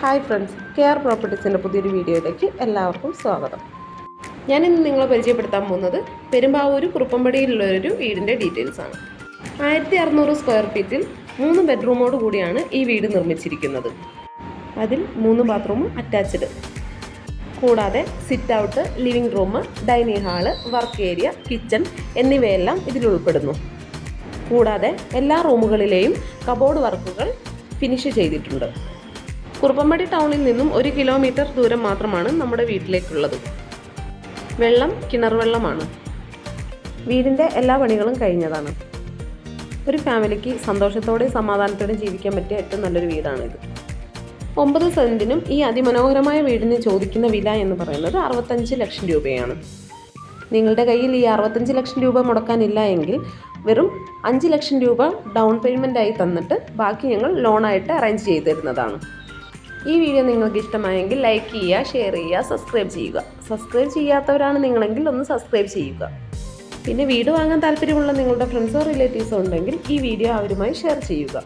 Hi friends care പ്രോപ്പർട്ടീസിന്റെ പുതിയൊരു വീഡിയോയിലേക്ക് എല്ലാവർക്കും സ്വാഗതം. ഞാൻ ഇന്ന് നിങ്ങളെ പരിചയപ്പെടുത്താൻ പോകുന്നത് പെരുമ്പാവൂർ കുറുപ്പമ്പടിയിലുള്ളൊരു വീടിന്റെ ഡീറ്റെയിൽസ് ആണ്. ആയിരത്തി അറുന്നൂറ് സ്ക്വയർ ഫീറ്റിൽ മൂന്ന് ബെഡ്റൂമോട് കൂടിയാണ് ഈ വീട് നിർമ്മിച്ചിരിക്കുന്നത്. അതിൽ മൂന്ന് ബാത്റൂമും അറ്റാച്ച്ഡ്. കൂടാതെ sit out living room dining hall work area kitchen എന്നിവയെല്ലാം ഇതിൽ ഉൾപ്പെടുന്നു. കൂടാതെ എല്ലാ റൂമുകളിലെയും കബോർഡ് വർക്കുകൾ ഫിനിഷ് ചെയ്തിട്ടുണ്ട്. കുറുപ്പമ്പടി ടൗണിൽ നിന്നും ഒരു കിലോമീറ്റർ ദൂരം മാത്രമാണ് നമ്മുടെ വീട്ടിലേക്കുള്ളത്. വെള്ളം കിണർ വെള്ളമാണ് വീടിന്റെ എല്ലാ പണികളും കഴിഞ്ഞതാണ്. ഒരു ഫാമിലിക്ക് സന്തോഷത്തോടെയും സമാധാനത്തോടെയും ജീവിക്കാൻ പറ്റിയ ഏറ്റവും നല്ലൊരു വീടാണിത്. ഒമ്പത് സെന്റിനും ഈ അതിമനോഹരമായ വീടിന് ചോദിക്കുന്ന വില എന്ന് പറയുന്നത് അറുപത്തഞ്ച് ലക്ഷം രൂപയാണ്. നിങ്ങളുടെ കയ്യിൽ ഈ അറുപത്തഞ്ച് ലക്ഷം രൂപ മുടക്കാനില്ല എങ്കിൽ വെറും അഞ്ച് ലക്ഷം രൂപ ഡൗൺ പേയ്മെന്റായി തന്നിട്ട് ബാക്കി ഞങ്ങൾ ലോണായിട്ട് അറേഞ്ച് ചെയ്ത് തരുന്നതാണ്. ഈ വീഡിയോ നിങ്ങൾക്ക് ഇഷ്ടമായെങ്കിൽ ലൈക്ക് ചെയ്യുക ഷെയർ ചെയ്യുക സബ്സ്ക്രൈബ് ചെയ്യുക. സബ്സ്ക്രൈബ് ചെയ്യാത്തവരാണ് നിങ്ങളെങ്കിൽ ഒന്ന് സബ്സ്ക്രൈബ് ചെയ്യുക. പിന്നെ വീട് വാങ്ങാൻ താല്പര്യമുള്ള നിങ്ങളുടെ ഫ്രണ്ട്സോ റിലേറ്റീവ്സോ ഉണ്ടെങ്കിൽ ഈ വീഡിയോ അവരുമായി ഷെയർ ചെയ്യുക.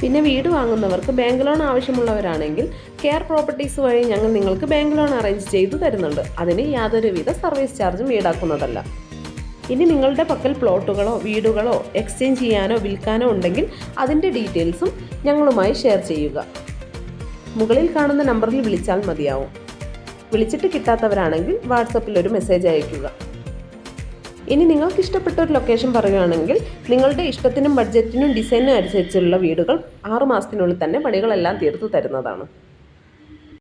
പിന്നെ വീട് വാങ്ങുന്നവർക്ക് ബാങ്ക് ലോൺ ആവശ്യമുള്ളവരാണെങ്കിൽ കെയർ പ്രോപ്പർട്ടീസ് വഴി ഞങ്ങൾ നിങ്ങൾക്ക് ബാങ്ക് ലോൺ അറേഞ്ച് ചെയ്തു തരുന്നുണ്ട്. അതിന് യാതൊരുവിധ സർവീസ് ചാർജും ഈടാക്കുന്നതല്ല. ഇനി നിങ്ങളുടെ പക്കൽ പ്ലോട്ടുകളോ വീടുകളോ എക്സ്ചേഞ്ച് ചെയ്യാനോ വിൽക്കാനോ ഉണ്ടെങ്കിൽ അതിന്റെ ഡീറ്റെയിൽസും ഞങ്ങളുമായി ഷെയർ ചെയ്യുക. മുകളിൽ കാണുന്ന നമ്പറിൽ വിളിച്ചാൽ മതിയാവും. വിളിച്ചിട്ട് കിട്ടാത്തവരാണെങ്കിൽ വാട്സപ്പിൽ ഒരു മെസ്സേജ് അയയ്ക്കുക. ഇനി നിങ്ങൾക്ക് ഇഷ്ടപ്പെട്ട ഒരു ലൊക്കേഷൻ പറയുകയാണെങ്കിൽ നിങ്ങളുടെ ഇഷ്ടത്തിനും ബഡ്ജറ്റിനും ഡിസൈനും അനുസരിച്ചുള്ള വീടുകൾ ആറുമാസത്തിനുള്ളിൽ തന്നെ പണികളെല്ലാം തീർത്തു തരുന്നതാണ്.